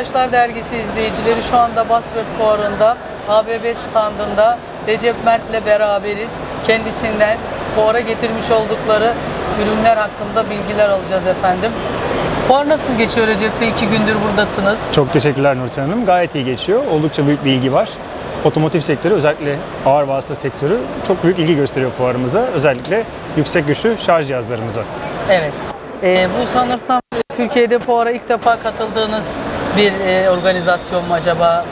Araçlar Dergisi izleyicileri şu anda Basford Fuarı'nda ABB standında Recep Mert'le beraberiz. Kendisinden fuara getirmiş oldukları ürünler hakkında bilgiler alacağız efendim. Fuar nasıl geçiyor Recep Bey? İki gündür buradasınız. Çok teşekkürler Nurten Hanım. Gayet iyi geçiyor. Oldukça büyük bir ilgi var. Otomotiv sektörü özellikle ağır vasıta sektörü çok büyük ilgi gösteriyor fuarımıza. Özellikle yüksek güçlü şarj cihazlarımıza. Evet. Ee, bu sanırsam Türkiye'de fuara ilk defa katıldığınız bir e, organizasyon mu acaba?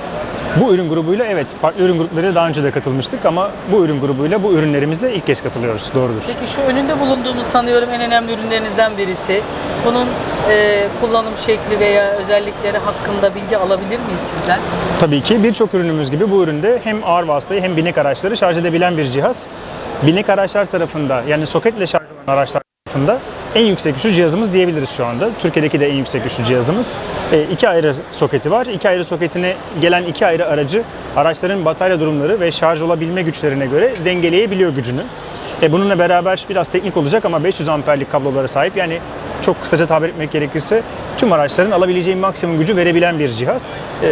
Bu ürün grubuyla evet farklı ürün gruplarıyla daha önce de katılmıştık ama bu ürün grubuyla bu ürünlerimizle ilk kez katılıyoruz. Doğrudur. Peki şu önünde bulunduğumuz sanıyorum en önemli ürünlerinizden birisi. Bunun e, kullanım şekli veya özellikleri hakkında bilgi alabilir miyiz sizden? Tabii ki birçok ürünümüz gibi bu üründe hem ağır vasıtayı hem binek araçları şarj edebilen bir cihaz. Binek araçlar tarafında yani soketle şarj olan araçlar tarafında en yüksek güçlü cihazımız diyebiliriz şu anda. Türkiye'deki de en yüksek güçlü cihazımız. E, iki ayrı soketi var. İki ayrı soketine gelen iki ayrı aracı araçların batarya durumları ve şarj olabilme güçlerine göre dengeleyebiliyor gücünü. E, bununla beraber biraz teknik olacak ama 500 amperlik kablolara sahip. Yani çok kısaca tabir etmek gerekirse tüm araçların alabileceği maksimum gücü verebilen bir cihaz. E,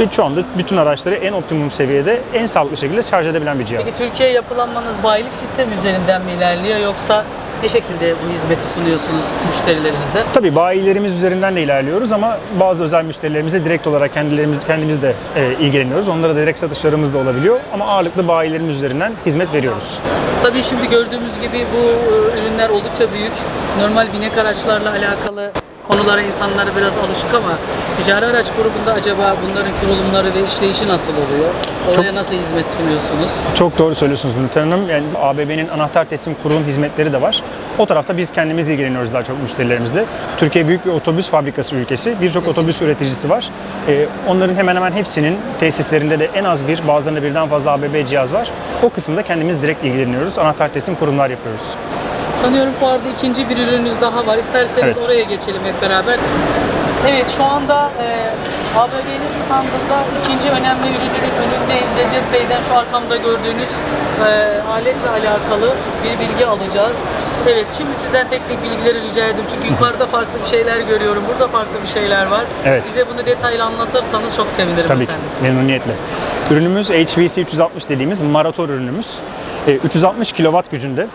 ve şu anda bütün araçları en optimum seviyede en sağlıklı şekilde şarj edebilen bir cihaz. Peki Türkiye yapılanmanız bayilik sistemi üzerinden mi ilerliyor yoksa ne şekilde bu hizmeti sunuyorsunuz müşterilerinize? Tabii bayilerimiz üzerinden de ilerliyoruz ama bazı özel müşterilerimize direkt olarak kendilerimiz kendimiz de e, ilgileniyoruz. Onlara direkt satışlarımız da olabiliyor ama ağırlıklı bayilerimiz üzerinden hizmet veriyoruz. Tabii şimdi gördüğümüz gibi bu e, ürünler oldukça büyük. Normal binek araçlarla alakalı konulara insanlar biraz alışık ama ticari araç grubunda acaba bunların kurulumları ve işleyişi nasıl oluyor? Oraya nasıl hizmet sunuyorsunuz? Çok doğru söylüyorsunuz Nurten Hanım. Yani ABB'nin anahtar teslim kurulum hizmetleri de var. O tarafta biz kendimiz ilgileniyoruz daha çok müşterilerimizle. Türkiye büyük bir otobüs fabrikası ülkesi. Birçok otobüs üreticisi var. Ee, onların hemen hemen hepsinin tesislerinde de en az bir, bazılarında birden fazla ABB cihaz var. O kısımda kendimiz direkt ilgileniyoruz. Anahtar teslim kurumlar yapıyoruz. Sanıyorum fuarda ikinci bir ürününüz daha var. İsterseniz Evet. oraya geçelim hep beraber. Evet şu anda e, ABB'nin standında ikinci önemli ürünün önündeyiz. Recep Bey'den şu arkamda gördüğünüz e, aletle alakalı bir bilgi alacağız. Evet şimdi sizden teknik bilgileri rica edeyim. Çünkü yukarıda farklı bir şeyler görüyorum. Burada farklı bir şeyler var. Evet. Bize bunu detaylı anlatırsanız çok sevinirim Tabii ki, efendim. memnuniyetle. Ürünümüz HVC 360 dediğimiz marator ürünümüz. E, 360 kW gücünde.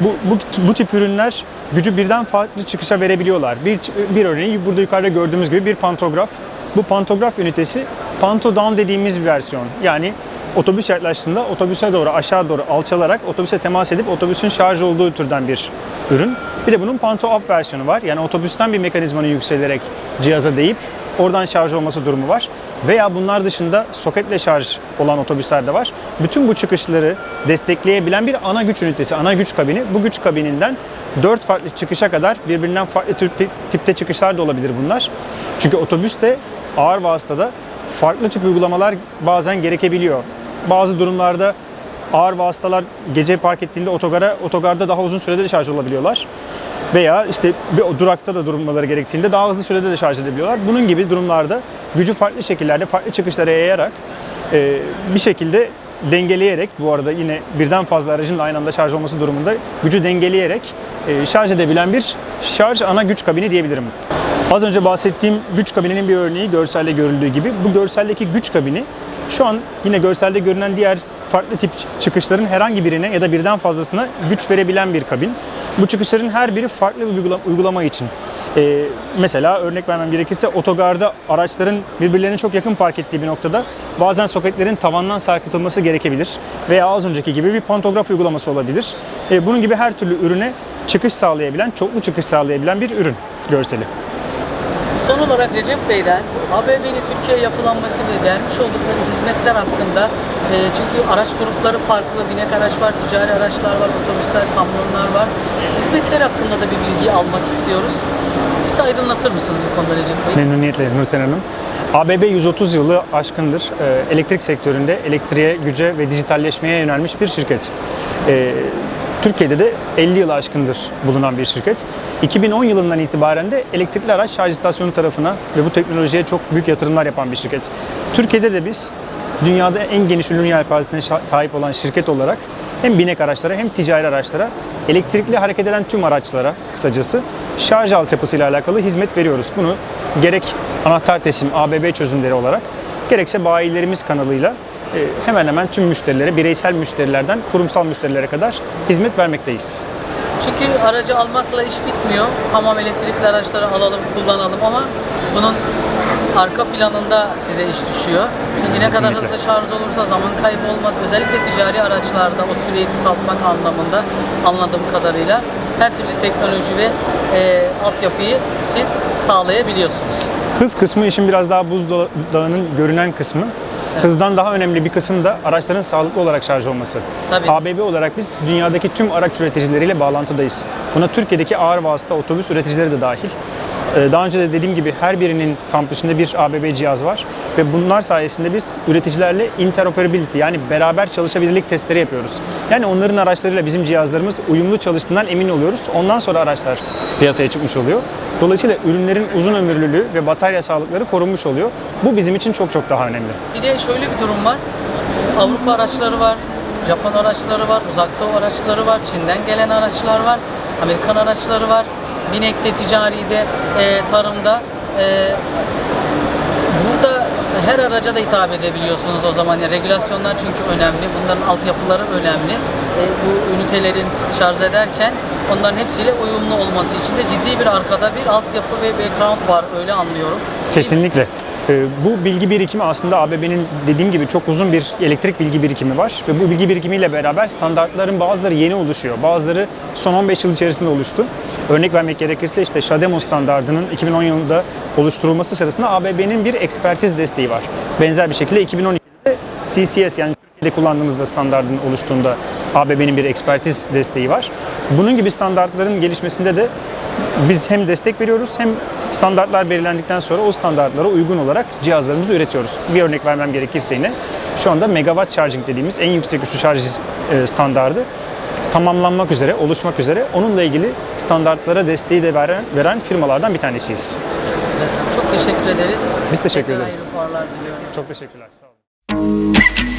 Bu, bu, bu tip ürünler gücü birden farklı çıkışa verebiliyorlar. Bir, bir örneği burada yukarıda gördüğümüz gibi bir pantograf. Bu pantograf ünitesi panto down dediğimiz bir versiyon. Yani otobüs yaklaştığında otobüse doğru aşağı doğru alçalarak otobüse temas edip otobüsün şarj olduğu türden bir ürün. Bir de bunun panto up versiyonu var. Yani otobüsten bir mekanizmanın yükselerek cihaza değip oradan şarj olması durumu var. Veya bunlar dışında soketle şarj olan otobüsler de var. Bütün bu çıkışları destekleyebilen bir ana güç ünitesi, ana güç kabini. Bu güç kabininden 4 farklı çıkışa kadar birbirinden farklı tip- tipte çıkışlar da olabilir bunlar. Çünkü otobüste ağır vasıtada farklı tip uygulamalar bazen gerekebiliyor. Bazı durumlarda ağır vasıtalar gece park ettiğinde otogara, otogarda daha uzun sürede de şarj olabiliyorlar. Veya işte bir durakta da durmaları gerektiğinde daha hızlı sürede de şarj edebiliyorlar. Bunun gibi durumlarda gücü farklı şekillerde, farklı çıkışlara yayarak e, bir şekilde dengeleyerek bu arada yine birden fazla aracın da aynı anda şarj olması durumunda gücü dengeleyerek e, şarj edebilen bir şarj ana güç kabini diyebilirim. Az önce bahsettiğim güç kabininin bir örneği görselde görüldüğü gibi bu görseldeki güç kabini şu an yine görselde görünen diğer farklı tip çıkışların herhangi birine ya da birden fazlasına güç verebilen bir kabin. Bu çıkışların her biri farklı bir uygula- uygulama için. Ee, mesela örnek vermem gerekirse otogarda araçların birbirlerine çok yakın park ettiği bir noktada bazen soketlerin tavandan sarkıtılması gerekebilir. Veya az önceki gibi bir pantograf uygulaması olabilir. Ee, bunun gibi her türlü ürüne çıkış sağlayabilen, çoklu çıkış sağlayabilen bir ürün görseli. Son olarak Recep Bey'den ABB'nin Türkiye yapılanması ve vermiş oldukları hizmetler hakkında e, çünkü araç grupları farklı, binek araç var, ticari araçlar var, otobüsler, kamyonlar var. Hizmetler hakkında da bir bilgi almak istiyoruz. Bizi aydınlatır mısınız bu konuda Recep Bey? Memnuniyetle Nurten Hanım. ABB 130 yılı aşkındır e, elektrik sektöründe elektriğe, güce ve dijitalleşmeye yönelmiş bir şirket. E, Türkiye'de de 50 yılı aşkındır bulunan bir şirket. 2010 yılından itibaren de elektrikli araç şarj istasyonu tarafına ve bu teknolojiye çok büyük yatırımlar yapan bir şirket. Türkiye'de de biz dünyada en geniş ürün yelpazesine sahip olan şirket olarak hem binek araçlara hem ticari araçlara, elektrikli hareket eden tüm araçlara kısacası şarj altyapısıyla alakalı hizmet veriyoruz. Bunu gerek anahtar teslim ABB çözümleri olarak gerekse bayilerimiz kanalıyla e, hemen hemen tüm müşterilere, bireysel müşterilerden kurumsal müşterilere kadar hizmet vermekteyiz. Çünkü aracı almakla iş bitmiyor. Tamam elektrikli araçları alalım, kullanalım ama bunun arka planında size iş düşüyor. Çünkü ne kadar hızlı şarj olursa zaman kaybı olmaz. Özellikle ticari araçlarda o süreyi kısaltmak anlamında anladığım kadarıyla her türlü teknoloji ve e, altyapıyı siz sağlayabiliyorsunuz. Hız kısmı işin biraz daha buzdağının görünen kısmı. Hızdan daha önemli bir kısım da araçların sağlıklı olarak şarj olması. Tabii. ABB olarak biz dünyadaki tüm araç üreticileriyle bağlantıdayız. Buna Türkiye'deki ağır vasıta otobüs üreticileri de dahil. Ee, Daha önce de dediğim gibi her birinin kampüsünde bir ABB cihaz var ve bunlar sayesinde biz üreticilerle interoperability yani beraber çalışabilirlik testleri yapıyoruz. Yani onların araçlarıyla bizim cihazlarımız uyumlu çalıştığından emin oluyoruz. Ondan sonra araçlar piyasaya çıkmış oluyor. Dolayısıyla ürünlerin uzun ömürlülüğü ve batarya sağlıkları korunmuş oluyor. Bu bizim için çok çok daha önemli. Bir de şöyle bir durum var. Avrupa araçları var, Japon araçları var, uzak araçları var, Çin'den gelen araçlar var, Amerikan araçları var. Binek'te, ticaride, e, tarımda. E, burada her araca da hitap edebiliyorsunuz o zaman. Yani regülasyonlar çünkü önemli. Bunların altyapıları önemli. E, bu ünitelerin şarj ederken onların hepsiyle uyumlu olması için de ciddi bir arkada bir altyapı ve background var. Öyle anlıyorum. Kesinlikle. Ee, Bu bilgi birikimi aslında ABB'nin dediğim gibi çok uzun bir elektrik bilgi birikimi var ve bu bilgi birikimiyle beraber standartların bazıları yeni oluşuyor. Bazıları son 15 yıl içerisinde oluştu. Örnek vermek gerekirse işte Şademo standardının 2010 yılında oluşturulması sırasında ABB'nin bir ekspertiz desteği var. Benzer bir şekilde 2012'de CCS yani Türkiye'de kullandığımızda standardın oluştuğunda ABB'nin bir ekspertiz desteği var. Bunun gibi standartların gelişmesinde de biz hem destek veriyoruz hem standartlar belirlendikten sonra o standartlara uygun olarak cihazlarımızı üretiyoruz. Bir örnek vermem gerekirse yine şu anda megawatt charging dediğimiz en yüksek güçlü şarj e, standardı tamamlanmak üzere, oluşmak üzere. Onunla ilgili standartlara desteği de veren, veren firmalardan bir tanesiyiz. Güzel. Çok teşekkür ederiz. Biz teşekkür Tekrar ederiz. Çok teşekkürler. Sağ olun.